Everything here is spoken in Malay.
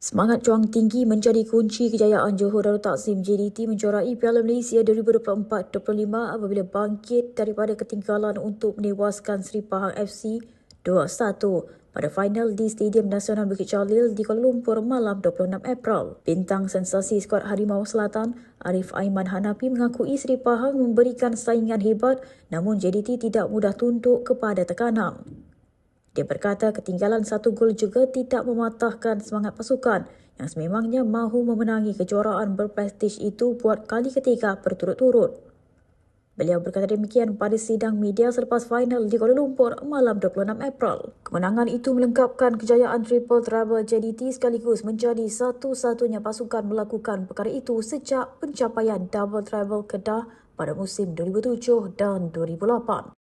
Semangat juang tinggi menjadi kunci kejayaan Johor Darul Takzim JDT menjuarai Piala Malaysia 2024-25 apabila bangkit daripada ketinggalan untuk menewaskan Seri Pahang FC 2-1 pada final di Stadium Nasional Bukit Jalil di Kuala Lumpur malam 26 April. Bintang sensasi skuad Harimau Selatan, Arif Aiman Hanapi mengakui Seri Pahang memberikan saingan hebat namun JDT tidak mudah tunduk kepada tekanan. Dia berkata ketinggalan satu gol juga tidak mematahkan semangat pasukan yang sememangnya mahu memenangi kejuaraan berprestij itu buat kali ketiga berturut-turut. Beliau berkata demikian pada sidang media selepas final di Kuala Lumpur malam 26 April. Kemenangan itu melengkapkan kejayaan triple treble JDT sekaligus menjadi satu-satunya pasukan melakukan perkara itu sejak pencapaian double treble Kedah pada musim 2007 dan 2008.